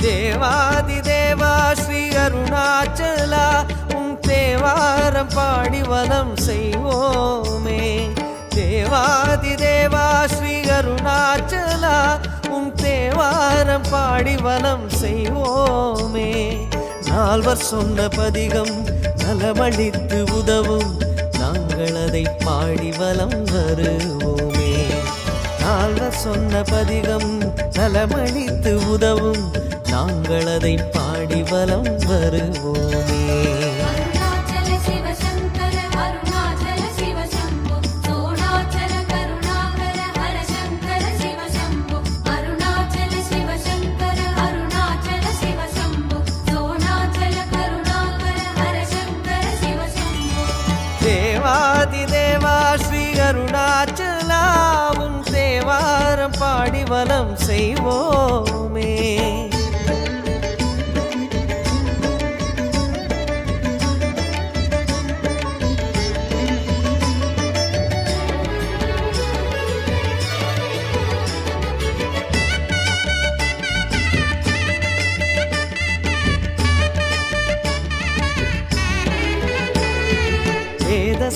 தேவாதி தேவா ஸ்ரீ அருணாச்சலா உன் தேவாரம் பாடி வதம் செய்வோமே. தேவாதி தேவா ஸ்ரீ அருணாச்சலா உன் தேவாரம் பாடி வலம் செய்வோமே. நால்வர் சொன்ன பதிகம் நலமளித்து உதவும். நாங்கள் அதை பாடி வலம் வருவோமே. நால்வர் சொன்ன பதிகம் நலமளித்து உதவும். நாங்கள் அதை பாடி வலம் வருவோமே. அருணாச்சல சிவ சங்கர அருணாச்சல சிவ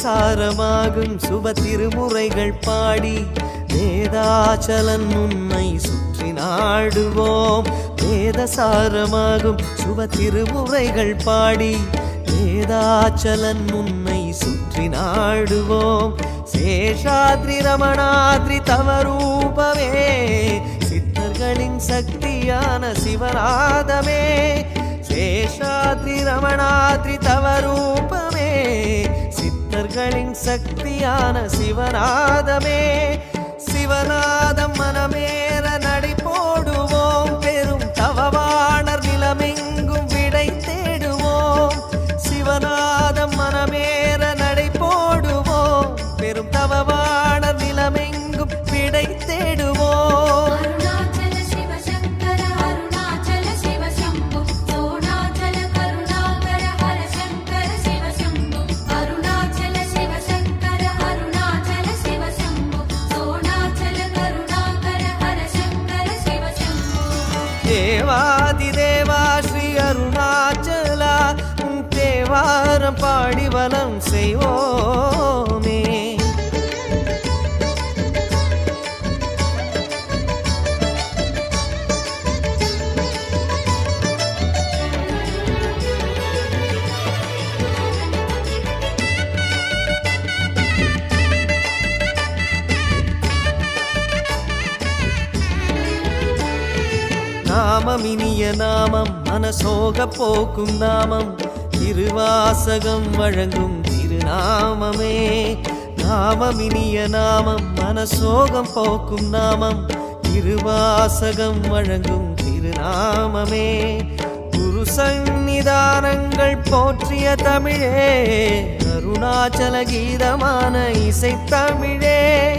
சாரமாகும் சுப திருமுறைகள் பாடி வேதாச்சலன் உன்னை சுற்றி நாடுவோம். வேதசாரமாகும் சுப திருமுறைகள் பாடி வேதாச்சலன் உன்னை சுற்றி நாடுவோம். சேஷாத்ரி ரமணாத்ரி தவரூபமே சித்தர்களின் சக்தியான சிவநாதமே. சேஷாத்ரி ரமணாத்ரி தவரூ சித்தர்களின் சக்தியான சிவநாதமே சிவநாதம் மனமே. தேவாரம் பாடி வலம் செய்வோமே. நாமம் இனிய நாமம் மனசோக போக்கும் நாமம். திருவாசகம் வழங்கும் திருநாமமே. நாமம் இனிய நாமம் மனசோகம் போக்கும் நாமம். திருவாசகம் வழங்கும் திருநாமமே. குரு சந்நிதானங்கள் போற்றிய தமிழே. அருணாச்சல கீதமான இசை தமிழே.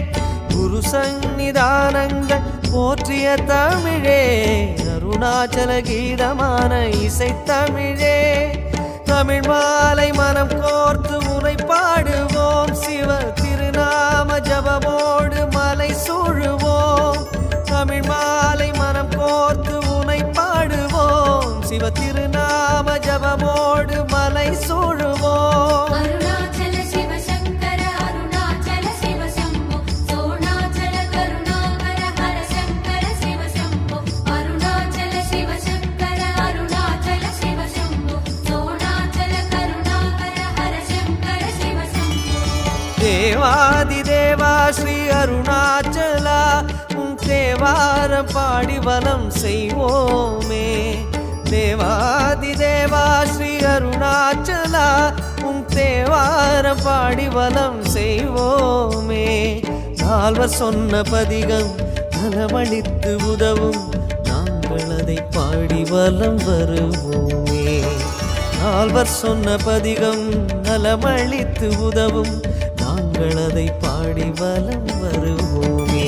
குரு சந்நிதானங்கள் போற்றிய தமிழே. அருணாச்சல கீதமான இசை தமிழே. மாலை மனம் கோர்த்து உரைப்பாடு தேவாதி தேவா ஸ்ரீ அருணாச்சலா உன் தேவாரம் பாடி வலம் செய்வோமே. தேவாதி தேவா ஸ்ரீ அருணாச்சலா உன் தேவாரம் பாடி வலம் செய்வோமே. நால்வர் சொன்ன பதிகம் நலமளித்து உதவும். நாங்கள் அதை பாடி வலம் வருவோமே. நால்வர் சொன்ன பதிகம் நலமளித்து உதவும். நாங்கள் அதை பாடி வலம் வருவோமே.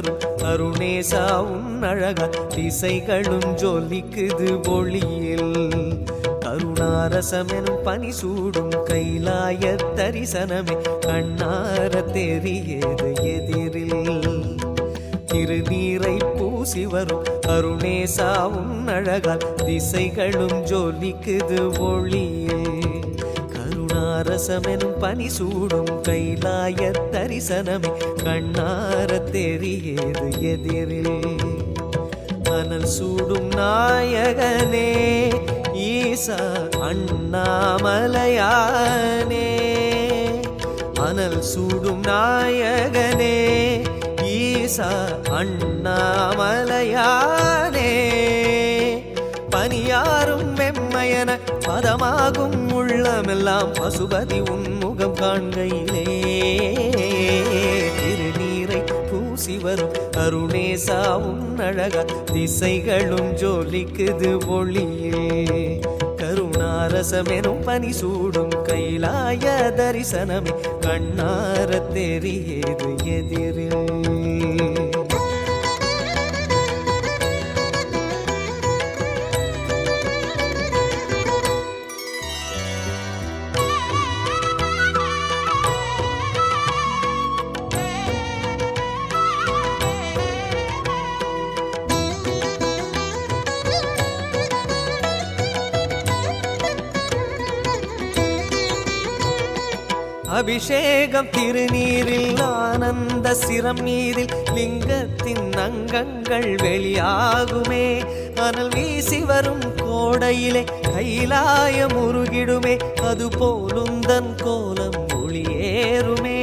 தரும் அருணேசா உன் அழகா திசைகளும் ஜொலிக்குது ஒளியில். கருணாரசமெனும் பனி சூடும் கைலாய தரிசனமே கண்ணார தெரியது எதிரில். திருநீரை பூசி வரும் அருணேசாவும் அழகால் திசைகளும் ஜொலிக்குது ஒளியே கருணாரசமெனும் பனி சூடும் கைலாய தரிசனமே. கண்ணார தெரியது எதிரில். அனல் சூடும் நாயகனே ஈசா அண்ணாமலையானே. அனல் சூடும் நாயகனே ஈசா அண்ணாமலையானே. என பதமாகும் உள்ளமெல்லாம் பசுபதி உன்முகம் காண்கையிலே. திருநீரை பூசி வரும் கருணேசாவும் உன் அழகா திசைகளும் ஜோலிக்குது ஒளியே. கருணாரசமெனும் பனி சூடும் கைலாய தரிசனமே கண்ணார தெரியது எதிரில் அபிஷேகம் திருநீரில் ஆனந்த சிரம் மீதில் லிங்கத்தின் அங்கங்கள் வெளியாகுமே. அனல் வீசி வரும் கோடையிலே கைலாயம் உருகிடுமே அது போலுந்தன் கோலம் ஒளியேறுமே